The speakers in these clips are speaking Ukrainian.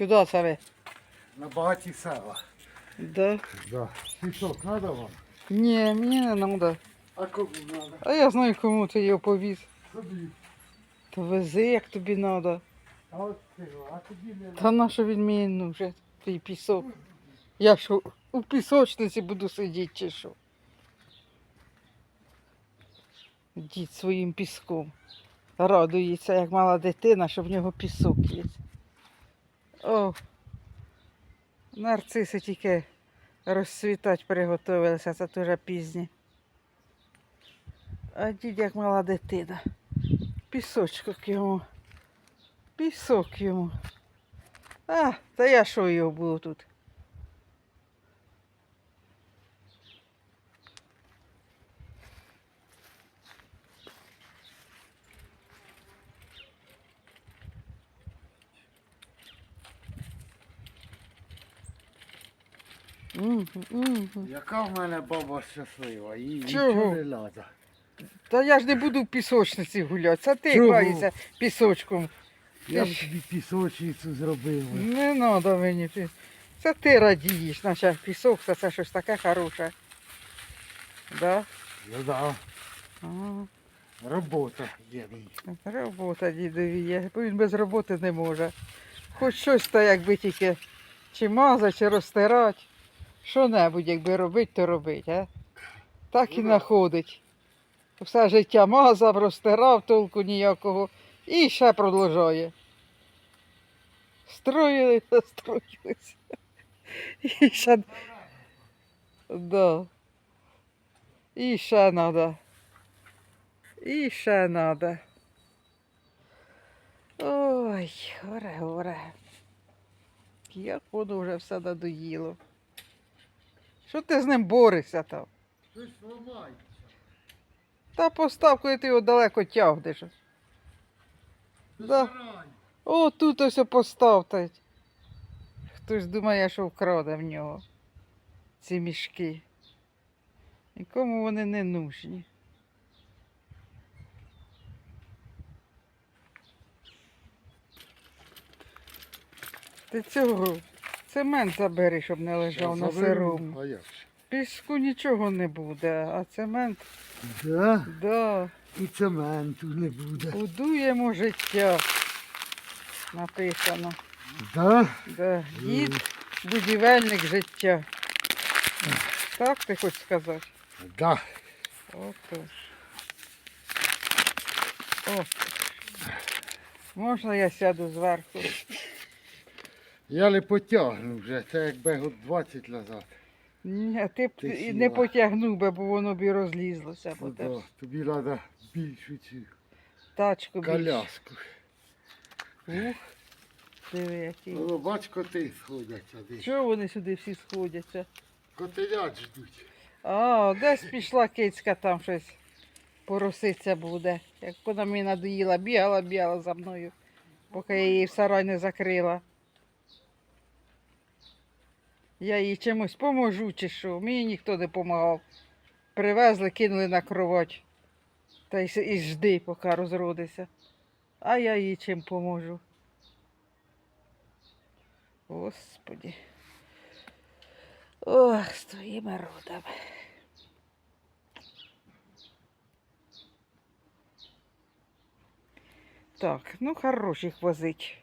Куди ви? На багаті села. Да. Да. Пісок надо вам? Ні, мені не треба. А кому надо? А я знаю, кому ти його повіз. Собі. То вези, як тобі треба. А от ти, а тобі не Та на що він мені нужен, твій пісок? Я що, у пісочниці буду сидіти чи що? Дід своїм піском. Радується, як мала дитина, що в нього пісок є. О, нарциси тільки розцвітати приготувалися, це дуже пізні. А дід як мала дитина. Пісочок йому. Пісок йому. А, та я що його буду тут? Яка в мене баба щаслива, їй Чого? нічого не треба. Та я ж не буду в пісочниці гуляти, це ти Чого? граєшся пісочком. Я б ж- тобі пісочницю зробив. Не треба мені. пі- Це ти радієш, наче пісок, це, це щось таке хороше. Да? Ну да, Ага. робота є. Робота дідові є, бо він без роботи не може. Хоч щось та якби тільки чи мазати, чи розтирати. Що-небудь, якби робити, то робить, а? Так і Ну знаходить. Все життя мазав, розтирав, толку ніякого. І ще продовжує. Строїли, строїлися. І ще. Да. І ще треба. І ще треба. Ой, горе, горе. Як воно вже все надоїло. Що ти з ним борешся там? Щось ламається. Та постав, коли ти його далеко тягнеш. Да. О, тут ось постав. Та... Хтось думає, що вкраде в нього ці мішки. Нікому вони не нужні. Ти цього цемент забери, щоб не лежав на сирому. А як? Піску нічого не буде, а цемент, Да, да, і цементу не буде. будуємо життя. Написано. Да? Да. Дід будівельник життя. Так ти хочеш сказати? Да. Отож. О. Можна я сяду зверху? Я не потягну вже, це якби год 20 назад. Ні, ти б Ти і сіла. не потягнув би, бо воно б і розлізлося. Бо Ну, те да. Тобі треба більшу цю Тачку коляску. Ух, диви який. Ну, бач, коти сходять сюди. Чого вони сюди всі сходяться? Котелят ждуть. А, десь пішла кицька там щось пороситься буде. Як вона мені надоїла, бігала, бігала за мною, поки я її в сарай не закрила. Я їй чимось поможу чи що. Мені ніхто не допомагав. Привезли, кинули на кровать. Та й, і жди, поки розродиться. А я їй чим поможу. Господі. Ох, з твоїми родами. Так, ну хорош їх возить.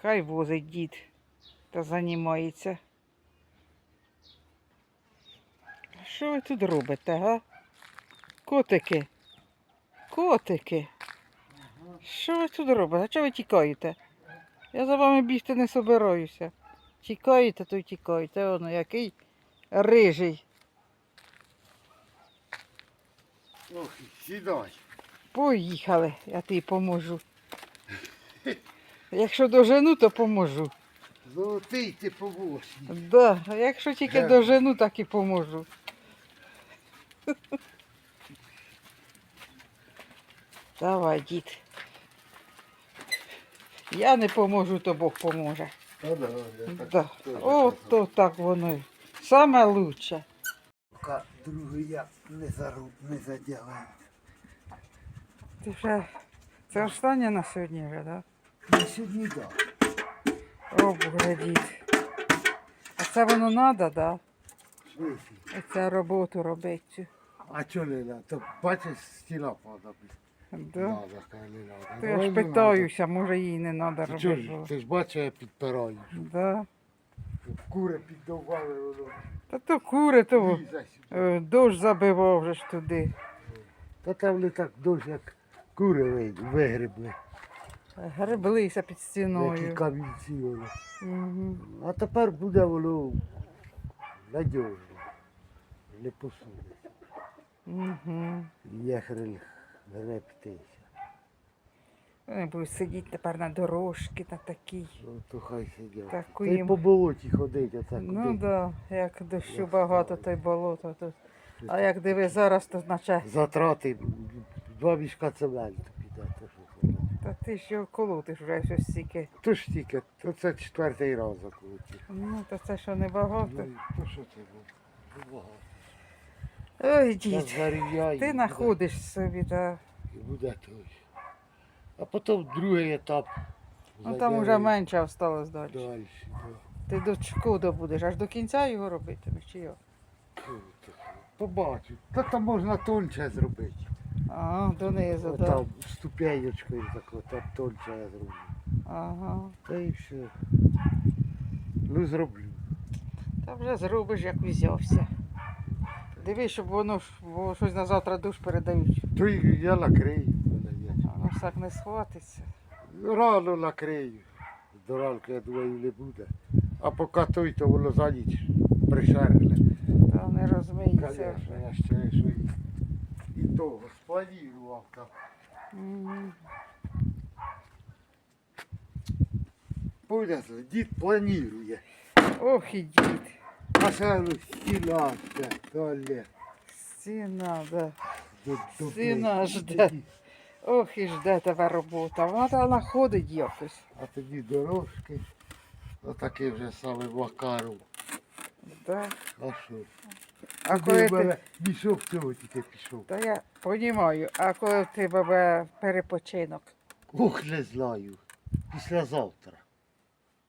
Хай возить дід та займається. Що ви тут робите, га? Котики. Котики. Що ви тут робите? А чого ви тікаєте? Я за вами бігти не собираюся. Тікаєте, то й тікаєте. Воно який рижий. Ох, сідай. Поїхали, я тобі поможу. Якщо дожену, то поможу. Золотий ти помощник. Да, якщо тільки дожену, так і поможу. Давай, дід. Я не поможу, то Бог поможе. Та да, я так Да. теж О, казав. то так воно. й. Саме лучше. Поки другий я не заруб, не задягаю. Ти вже... Це останнє на сьогодні вже, так? На сьогодні так. О, глядіть. А це воно треба, да? Оце роботу робити. А чого не надо? То бачиш, стіна падає. Да? То я ж питаюся, може їй не треба надо. Ти чого робити. ж, ти ж бачиш, я підпираю. Да. Кури піддовбали, воно Та то кури, то лізе сюди. е, дощ забивав вже ж туди. Та там не так дощ, як кури ви- вигребли. Греблися під Які стіною. камінці воно. Угу. А тепер буде воно надіжно. Не посунеться. Угу. Єхрель гребтися. Вони будуть сидіти тепер на дорожці, на такій. Ну, то хай сидять. Та й по болоті ходить, оце Ну так, да, як дощу багато, то й болото тут. А як диви зараз, то наче. Затрати, два мішка цементу піде. То, що це? Та ти його колотиш вже щось стільки. то ж тільки, то це четвертий раз закрутив. Ну, то це що не багато. Ну, то що це було? Багато. Ой, дід, зарівняє, ти буде- знаходиш собі, та. І буде той. А потім другий етап. Ну там вже менше осталось далі. Далі. Ти до шкода будеш, аж до кінця його робитимеш, чи як? Побачу. Та там можна тонче зробити. Ага, донизу, так. Там ступенечкою тако, там тонче я зроблю. Ага. Та і все. Ну зроблю. Та вже зробиш, як взявся. Дивись, щоб воно бо щось на завтра душ передають. То й я накрию. мене є. Воно ж так не схватиться. Рано накрию. До ранку, я думаю, не буде. А поки той, то воно за ніч пришерле. Та не розмиється Конечно, я ще що того спланував там. Мгм. Понял, дід планує. Ох і дід. А ще ну, стіна ще, туалет. Стіна, да. До- до Стіна плити. жде. Ох і жде тебе робота. Вона та знаходить якось. А тоді дорожки. Отакий вже саме Макаров. Да. А що? А коли ти. мене цього тільки пішов. Та я розумію, а коли в тебе перепочинок? Ох, не знаю. Післязавтра.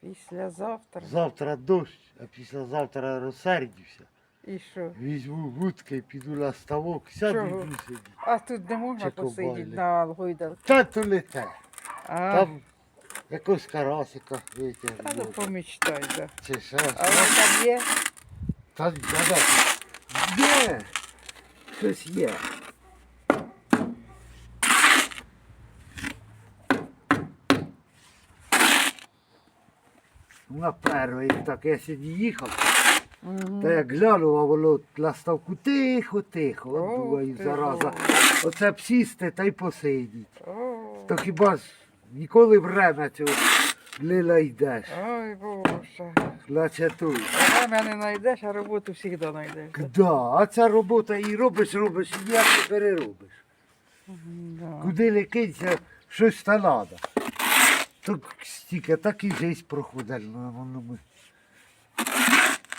Післязавтра. Завтра дощ, а післязавтра розсердюся. І що? Візьму вудки, піду на ставок, сяду і буду сидіти. А тут не можна посидіти на гойдалці. Та то не те. А, Там якось карасика та ну помічтай, да. Чи ще А щось. там є? Та да, Є! Щось є. На перший, так я сьогодні їхав, та як глянув, а воно на ставку тихо-тихо. От думаю, зараза. Оце б сісти та й посидіть. То хіба ж ніколи время цього не знайдеш. Ой, Боже. Наче тут. Время не знайдеш, а роботу завжди знайдеш. Да, а ця робота і робиш, робиш, і ніяк не переробиш. Да. Куди не кинься, щось та треба. Так стільки, так і життя проходить.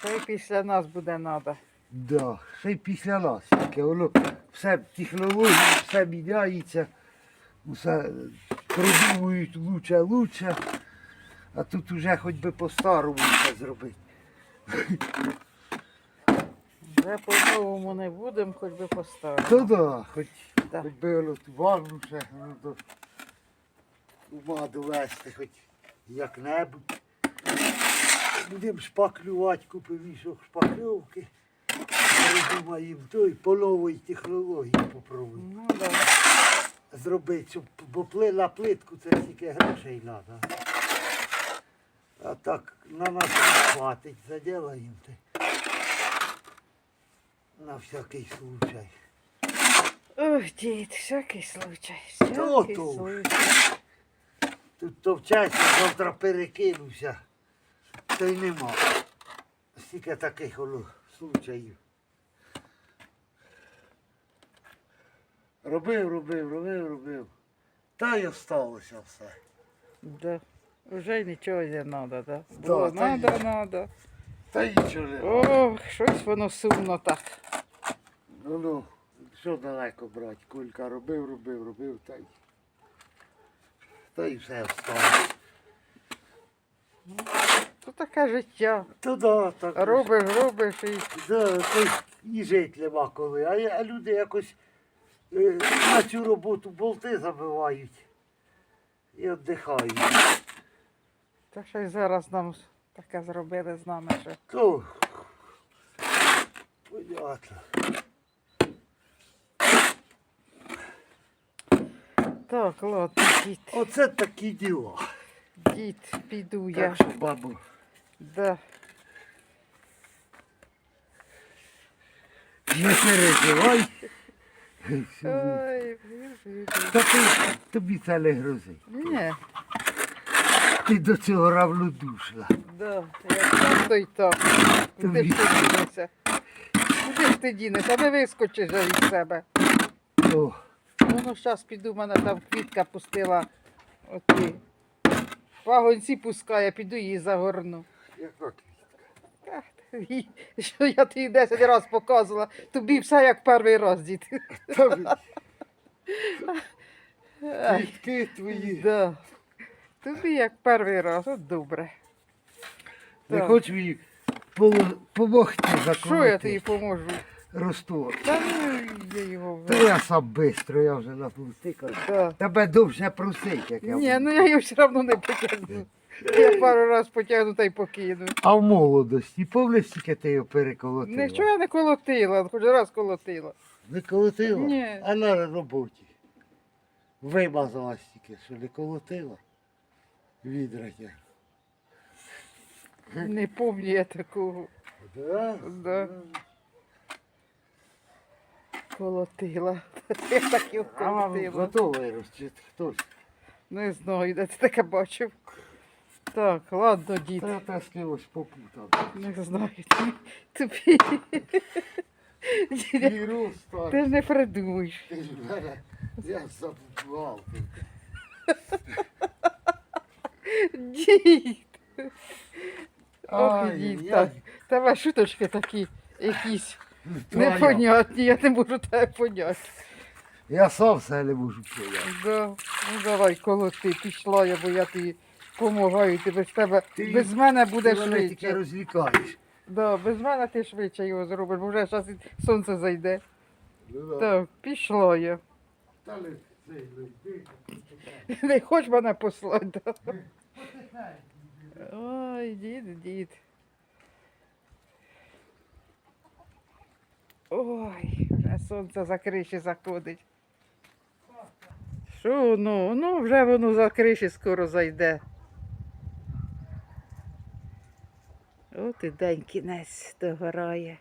Та й після нас буде треба. Да, ще й після нас. Таке, воно все технології, все міняється, все продумують лучше, лучше. А тут уже хоч би по-старому все зробити. Вже по-новому не будемо, хоч би То поставити. да, хоч, Да. хоч би воно ту ванну ще ну, до ума довести, хоч як-небудь. Будемо шпаклювати, купив мішок шпакльовки. Придумаємо той по новій технології попробуємо Ну, да. зробити, щоб, бо пли на плитку це тільки грошей треба. А так на нас не хватить, заділаємо те. На всякий случай. Ох, дід, всякий случай. То Всякий то. случай. Тут завтра перекинувся. Та й нема. Стільки таких случаїв. Робив, робив, робив, робив. Та й осталося все. Да. Вже нічого не треба, да? Да, Було надо, надо. Та й нічого не. Ох, щось воно сумно так. Ну ну, що далеко брати? Кулька робив, робив, робив, та й. Та й все осталось. таке життя. То да, так. Робиш, робиш і. Да, то й і жити нема коли. А, я- а люди якось е, на цю роботу болти забивають і віддихають. Та й зараз нам таке зробили з нами, що. То понятно. Так, ладно, дід, Оце такі діла. дід, піду я. Так що, бабу, Да. не переживай. Ой, Та ти, тобі це не грозить. Ні, Ти до цього равнодушна. да, я так то й так. Куди ж ти дінешся? Куди ж ти дінешся? Не вискочиш же від себе. О, Ну, ну, зараз піду, в мене там квітка пустила. Оті. Вагонці пускає, піду її загорну. яка ти, Що я тобі 10 разів показувала, тобі все як перший раз, дід. Тобі квітки твої. Да. Тобі як перший раз, от добре. Не Так. хочеш мені поло- помогти Що я заколоти тобі поможу? розтвор? Та ну я його Та я сам бистро, я вже наплустикав. Да. Тебе довше просить, як я. Ні, ну я його все одно не потягну. Я пару раз потягну та й покину. А в молодості, пам'ятаєш, скільки ти його переколотила? Нічого я не колотила, хоч раз колотила. Не колотила? Ні. А на роботі. Вимазала стільки, що не колотила. Відраття. Не пам'ятаю я такого. Да? Да. Колотила. Я так його А вам колотила. готовий розчит хтось. Не знаю, де ти таке бачив. Так, ладно, дід. Та я те з кимось попутав. Не знаю. Тобі. Дідя, Вірус так. Ти ж не придумаєш. Ти я забував. Дід. Ох, Ай, дід, я- так. Тебе шуточки такі якісь Та непонятні, я не можу тебе поняти. Я сам все не можу поняти. Да. Ну давай, колоти, пішла я, бо я тобі допомагаю, ти без тебе, Ти- без мене Ти буде мене тільки швидше. розлікаєш. Да, без мене ти швидше його зробиш, бо вже зараз сонце зайде. Ну, да. Так, пішла я. Та. Не хочеш мене послати? Да? Ой, дід, дід. Ой, вже сонце за криші заходить. Що ну? Ну, вже воно за криші скоро зайде. От і день кінець догорає.